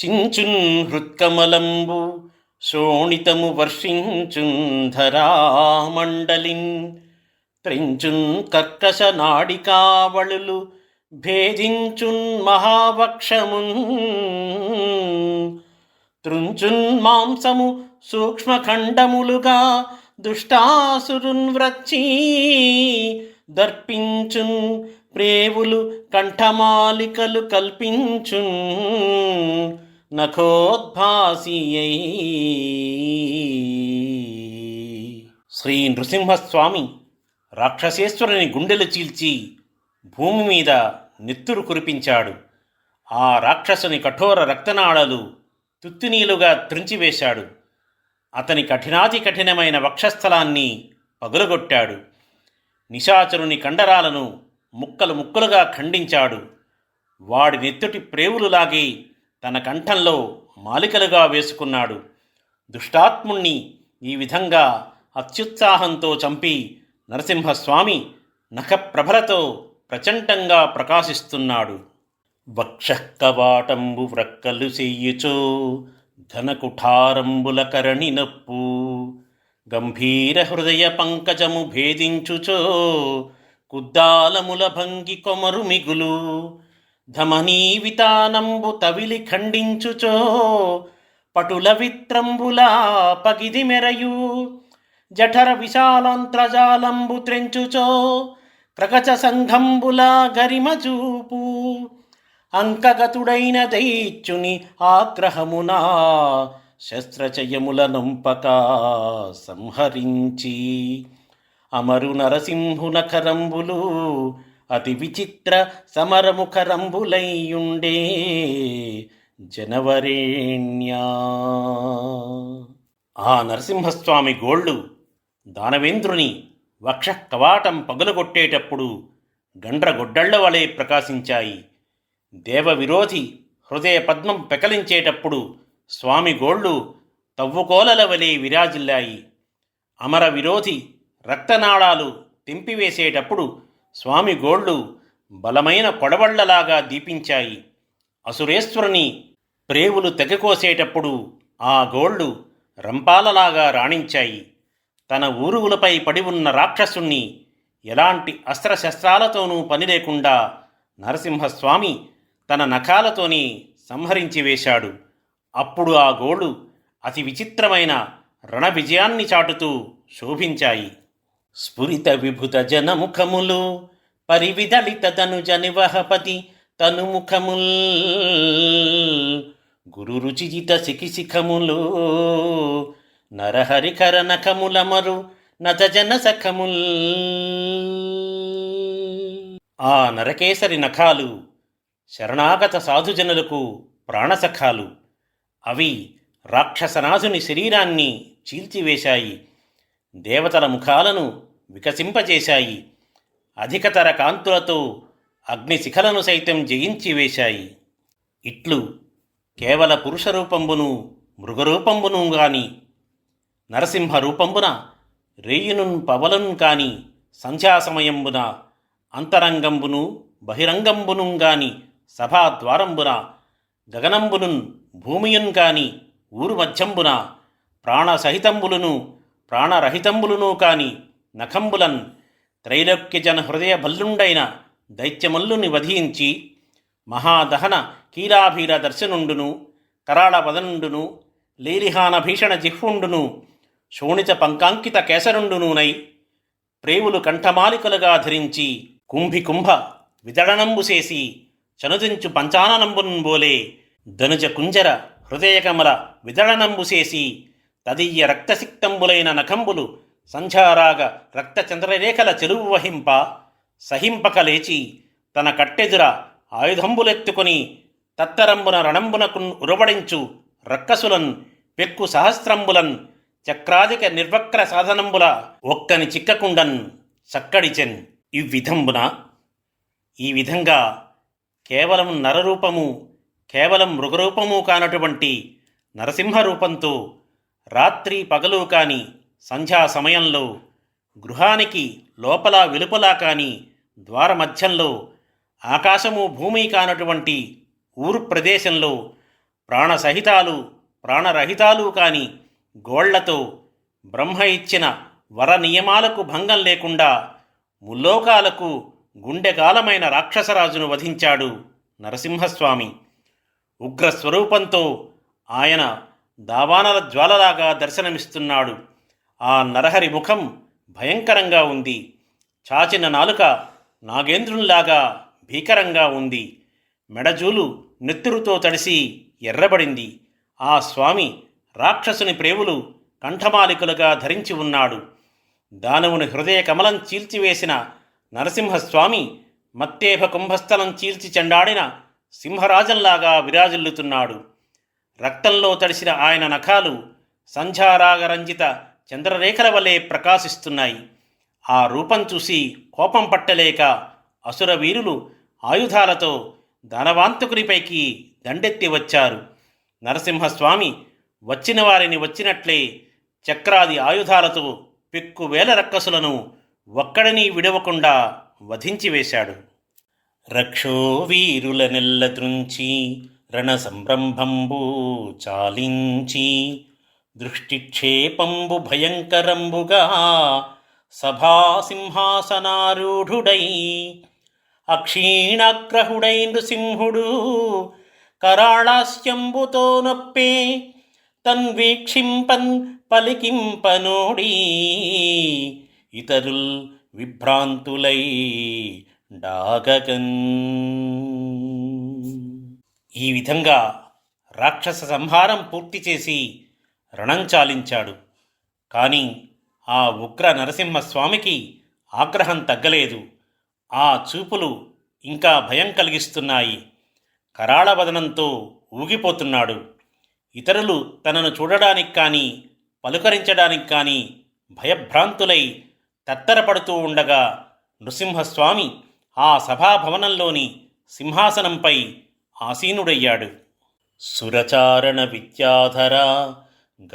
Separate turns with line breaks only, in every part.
చించున్ హృత్కమలంబు శోణితము వర్షించున్ ధరామండలిన్ త్రించున్ కర్కశ నాడికావళులు భేదించున్ మహావక్షమున్ త్రుంచున్ మాంసము సూక్ష్మఖండములుగా దుష్టాసురున్ వ్రచ్చి దర్పించున్ ప్రేవులు కంఠమాలికలు కల్పించున్. నఖోద్భాసియై. శ్రీ నృసింహస్వామి రాక్షసేశ్వరుని గుండెలు చీల్చి భూమి మీద నెత్తురు కురిపించాడు. ఆ రాక్షసుని కఠోర రక్తనాళాలు తుత్తినీలుగా త్రుంచివేశాడు. అతని కఠినాతి కఠినమైన వక్షస్థలాన్ని పగులగొట్టాడు. నిశాచరుని కండరాలను ముక్కలు ముక్కలుగా ఖండించాడు. వాడి నెత్తుటి ప్రేవులు లాగి తన కంఠంలో మాలికలుగా వేసుకున్నాడు. దుష్టాత్ముణ్ణి ఈ విధంగా అత్యుత్సాహంతో చంపి నరసింహస్వామి నఖప్రభలతో ప్రచండంగా ప్రకాశిస్తున్నాడు. వక్షకవాటంబు వ్రక్కలు చెయ్యుచో ధనకుఠారంబుల కరణి నప్పు గంభీర హృదయ పంకజము భేదించుచో కుద్దాలముల భంగి కొమరు మిగులు ధమనీవితానంబు తవిలి ఖండించుచో పటుల విత్రంబులా పగిది మెరయు. జఠర విశాలాంత్రజాలంబు త్రెంచుచో క్రకచ సంఘంబులా గరిమ చూపు అంకగతుడైన దైత్యుని ఆగ్రహమునా శస్త్రచయముల నంపక సంహరించి. అమరు నరసింహున కరంబులు అతి విచిత్ర సమరముఖరంబులైయుండే జనవరేణ్యా. ఆ నరసింహస్వామి గోళ్ళు దానవేంద్రుని వక్ష కవాటం పగులగొట్టేటప్పుడు గండ్రగొడ్డళ్ళ వలె ప్రకాశించాయి. దేవ విరోధి హృదయ పద్మం పెకలించేటప్పుడు స్వామి గోళ్ళు తవ్వుకోలల వలె విరాజిల్లాయి. అమర విరోధి రక్తనాళాలు తెంపివేసేటప్పుడు స్వామి గోళ్ళు బలమైన కొడవళ్ళలాగా దీపించాయి. అసురేశ్వరుని ప్రేవులు తెగకోసేటప్పుడు ఆ గోళ్ళు రంపాలలాగా రాణించాయి. తన ఊరువులపై పడి ఉన్న రాక్షసుణ్ణి ఎలాంటి అస్త్రశస్త్రాలతోనూ పని లేకుండా నరసింహస్వామి తన నఖాలతోని సంహరించి వేశాడు. అప్పుడు ఆ గోళ్ళు అతి విచిత్రమైన రణ విజయాన్ని చాటుతూ శోభించాయి. స్ఫురిత విభుత జనముఖములు పరివిదళిత ధనుజ నివహపతి తనుముఖముల్. గురు రుచిజిత శిఖిశిఖములు నరహరికర నఖములమరు నతజన సఖముల్. ఆ నరకేసరి నఖాలు శరణాగత సాధుజనులకు ప్రాణసఖాలు. అవి రాక్షసనాథుని శరీరాన్ని చీల్చివేశాయి. దేవతల ముఖాలను వికసింపజేశాయి. అధికతర కాంతులతో అగ్నిశిఖలను సైతం జయించి వేశాయి. ఇట్లు కేవల పురుష రూపంబును మృగరూపంబును గాని నరసింహ రూపంబున రేయునున్ పవలను కాని సంధ్యాసమయంబున అంతరంగంబును బహిరంగంబును గాని సభాద్వారంబున గగనంబునున్ భూమియున్ కాని ఊరు మధ్యంబున ప్రాణసహితంబులును ప్రాణరహితంబులును కాని నఖంబులన్ త్రైలోక్యజన హృదయ భల్లుండైన దైత్యమల్లుని వధించి మహాదహన కీలాభీర దర్శనుండును కరాళ వదనుండును లేలిహాన భీషణ జిహ్వుండును శోణిత పంకాంకిత కేసరుండునునై ప్రేవులు కంఠమాలికలుగా ధరించి కుంభి కుంభ విదడనంబు చేసి చనుదించు పంచాననంబున్ బోలే ధనుజ కుంజర హృదయకమల విదళనంబు చేసి తదీయ రక్తసిక్తంబులైన నఖంబులు సంధ్యారాగ రక్తచంద్రరేఖల చెరువు వహింప సహింపక లేచి తన కట్టెదుర ఆయుధంబులెత్తుకొని తత్తరంబున రణంబునకు ఉరవడించు రక్కసులన్ పెక్కు సహస్రంబులన్ చక్రాధిక నిర్వక్ర సాధనంబుల ఒక్కని చిక్కకుండన్ చక్కడిచెన్. ఇవ్విధంబున ఈ విధంగా కేవలం నరరూపము కేవలం మృగరూపము కానటువంటి నరసింహ రూపంతో రాత్రి పగలు కానీ సంధ్యా సమయంలో గృహానికి లోపల వెలుపల ద్వార ద్వారమధ్యంలో ఆకాశము భూమి కానటువంటి ఊరు ప్రదేశంలో ప్రాణసహితాలు ప్రాణరహితాలు కాని గోళ్ళతో బ్రహ్మ ఇచ్చిన వర నియమాలకు భంగం లేకుండా ముల్లోకాలకు గుండెకాలమైన రాక్షసరాజును వధించాడు నరసింహస్వామి. ఉగ్ర స్వరూపంతో ఆయన దావానల జ్వాలలాగా దర్శనమిస్తున్నాడు. ఆ నరహరి ముఖం భయంకరంగా ఉంది. చాచిన నాలుక నాగేంద్రునిలాగా భీకరంగా ఉంది. మెడజూలు నెత్తురుతో తడిసి ఎర్రబడింది. ఆ స్వామి రాక్షసుని ప్రేవులు కంఠమాలికలుగా ధరించి ఉన్నాడు. దానవుని హృదయ కమలం చీల్చివేసిన నరసింహస్వామి మత్తేభ కుంభస్థలం చీల్చి చెండాడిన సింహరాజంలాగా విరాజిల్లుతున్నాడు. రక్తంలో తడిసిన ఆయన నఖాలు సంధ్యారాగరంజిత చంద్రరేఖల వలె ప్రకాశిస్తున్నాయి. ఆ రూపం చూసి కోపం పట్టలేక అసురవీరులు ఆయుధాలతో ధనవాంతకునిపైకి దండెత్తి వచ్చారు. నరసింహస్వామి వచ్చిన వారిని వచ్చినట్లే చక్రాది ఆయుధాలతో పిక్కువేల రక్కసులను ఒక్కడిని విడవకుండా వధించివేశాడు రక్షో వీరుల నెల్లత్రుంచి రణ సంరంభంబు చాలించి దృష్టిక్షేపంబు భయంకరంబుగా సభాసింహాసనారూఢుడై అక్షీణాగ్రహుడై నృసింహుడు కరాళాస్యంబుతో నొప్పే తన్వీక్షింపన్ పలికింపనోడి ఇతరుల్ విభ్రాంతులై డాగకన్ ఈ విధంగా రాక్షస సంహారం పూర్తి చేసి రణం చాలించాడు. కానీ ఆ ఉగ్ర నరసింహస్వామికి ఆగ్రహం తగ్గలేదు. ఆ చూపులు ఇంకా భయం కలిగిస్తున్నాయి. కరాళవదనంతో ఊగిపోతున్నాడు. ఇతరులు తనను చూడడానికి కానీ పలుకరించడానికి కానీ భయభ్రాంతులై తత్తరపడుతూ ఉండగా నృసింహస్వామి ఆ సభాభవనంలోని సింహాసనంపై ఆసీనుడయ్యాడు. సురచారణ విద్యాధర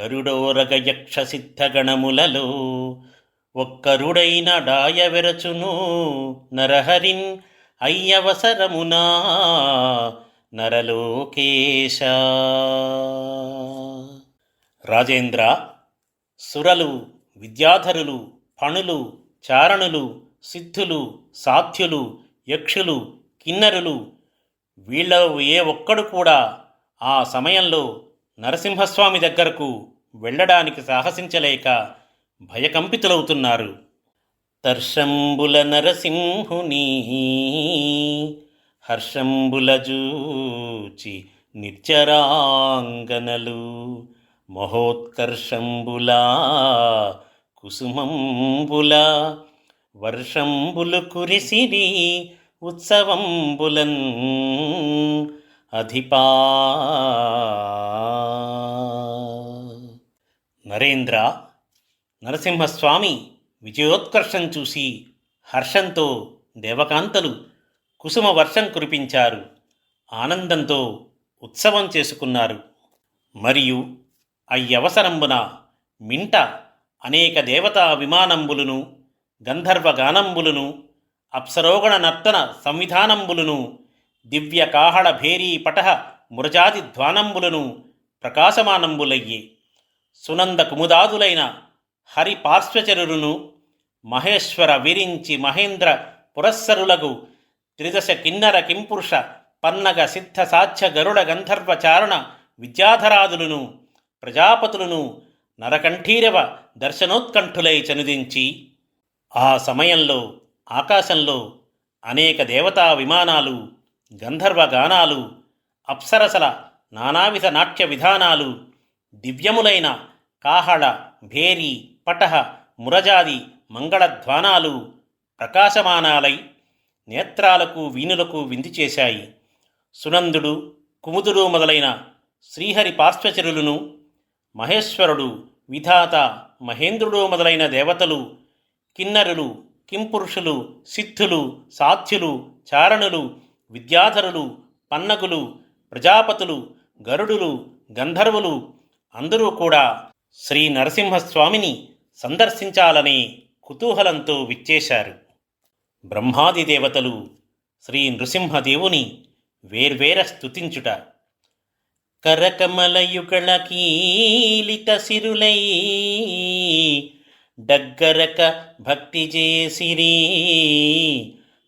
గరుడోరగయక్ష సిద్ధగణములలో ఒక్కరుడైన డాయవెరచును నరహరిన్ అయ్యవసరమునా నరలోకేశ. రాజేంద్ర సురలు విద్యాధరులు పణులు చారణులు సిద్ధులు సాధ్యులు యక్షులు కిన్నరులు వీళ్ళ ఏ ఒక్కడు కూడా ఆ సమయంలో నరసింహస్వామి దగ్గరకు వెళ్ళడానికి సాహసించలేక భయకంపితులవుతున్నారు. తర్షంబుల నరసింహుని హర్షంబుల జూచి నిర్జరాంగనలు మహోత్కర్షంబుల కుసుమంబుల వర్షంబులు కురిసిరి ఉత్సవంబులన్ అధిపా. నరేంద్ర నరసింహస్వామి విజయోత్కర్షం చూసి హర్షంతో దేవకాంతలు కుసుమ వర్షం కురిపించారు. ఆనందంతో ఉత్సవం చేసుకున్నారు. మరియు అయ్యవసరంబున మింట అనేక దేవతా విమానంబులను గంధర్వ గానంబులను అప్సరోగణ నర్తన సంవిధానంబులను దివ్య కాహళ భేరీ పటహ మురజాది ధ్వానంబులను ప్రకాశమానంబులయ్యే. సునంద కుముదాదులైన హరి పార్శ్వచరులను మహేశ్వర విరించి మహేంద్ర పురస్సరులకు త్రిదశ కిన్నర కింపురుష పన్నగ సిద్ధ సాధ్య గరుడ గంధర్వ చారణ విద్యాధరాదులను ప్రజాపతులను నరకంఠీరవ దర్శనోత్కంఠులై చనుదించి ఆ సమయంలో ఆకాశంలో అనేక దేవతా విమానాలు గంధర్వ గానాలు అప్సరసల నానావిధ నాట్య విధానాలు దివ్యములైన కాహళ భేరి పటహ మురజాది మంగళధ్వానాలు ప్రకాశమానాలై నేత్రాలకు వీణులకు వింది చేశాయి. సునందుడు కుముదుడు మొదలైన శ్రీహరి పార్శ్వచరులను మహేశ్వరుడు విధాత మహేంద్రుడు మొదలైన దేవతలు కిన్నరులు కింపురుషులు సిద్ధులు సాధ్యులు చారణులు విద్యాధరులు పన్నగులు ప్రజాపతులు గరుడులు గంధర్వులు అందరూ కూడా శ్రీ నరసింహస్వామిని సందర్శించాలని కుతూహలంతో విచ్చేశారు. బ్రహ్మాది దేవతలు శ్రీ నృసింహదేవుని వేర్వేర స్థుతించుట కరకమలయుగళ కీలిత సిరులై డగ్గరక భక్తి చేసిరి.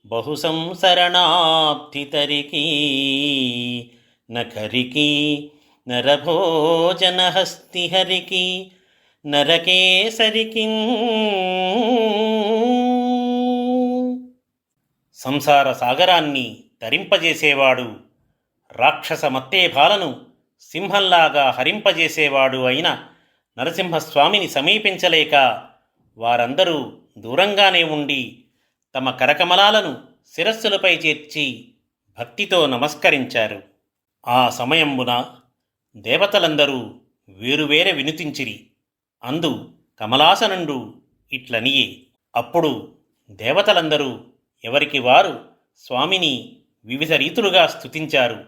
బహు సంసరణాప్తి తరికి నఖరికి నరభోజన హస్తి హరికి నరకేసరికి. సంసార సాగరాన్ని తరింపజేసేవాడు రాక్షస మత్తేభాలను సింహంలాగా హరింపజేసేవాడు అయిన నరసింహస్వామిని సమీపించలేక వారందరూ దూరంగానే ఉండి తమ కరకమలాలను శిరస్సులపై చేర్చి భక్తితో నమస్కరించారు. ఆ సమయంబున దేవతలందరూ వేరువేరే వినుతించిరి. అందు కమలాసనుండు ఇట్లనియే. అప్పుడు దేవతలందరూ ఎవరికి వారు స్వామిని వివిధ రీతులుగా స్తుతించారు.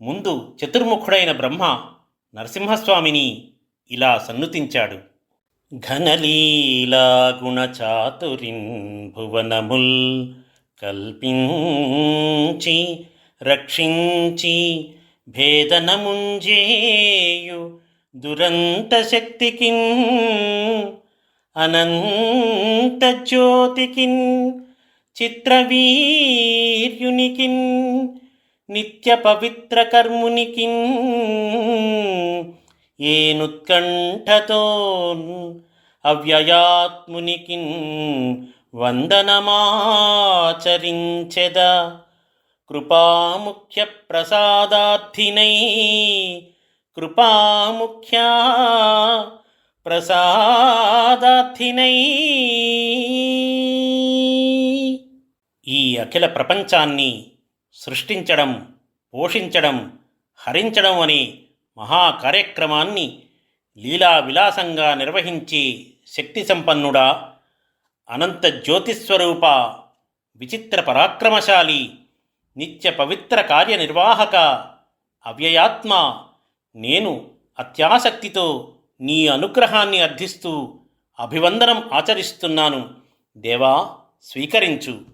ముందు చతుర్ముఖుడైన బ్రహ్మ నరసింహస్వామిని ఇలా సన్నుతించాడు. ఘనలీలాగుణచాతురిన్ భువనముల్ కల్పించి రక్షించి భేదనముంజేయు దురంత శక్తికిన్ అనంత జ్యోతికిన్ చిత్రవీర్యునికిన్ నిత్య పవిత్ర కర్మునికిన్ ఏనుత్కంఠతో అవ్యయాత్మునికిన్ వందనమాచరించెద. కృపాముఖ్య ప్రసాదార్థినై కృపాముఖ్య ప్రసాదార్థినై. ఈ అఖిల ప్రపంచాన్ని సృష్టించడం పోషించడం హరించడం అనే మహా కార్యక్రమాన్ని లీలా విలాసంగా నిర్వహించే శక్తి సంపన్నుడా అనంత జ్యోతిస్వరూప విచిత్ర పరాక్రమశాలి నిత్య పవిత్ర కార్యనిర్వాహక అవ్యయాత్మ నేను అత్యాసక్తితో నీ అనుగ్రహాన్ని అర్థిస్తూ అభివందనం ఆచరిస్తున్నాను. దేవా స్వీకరించు.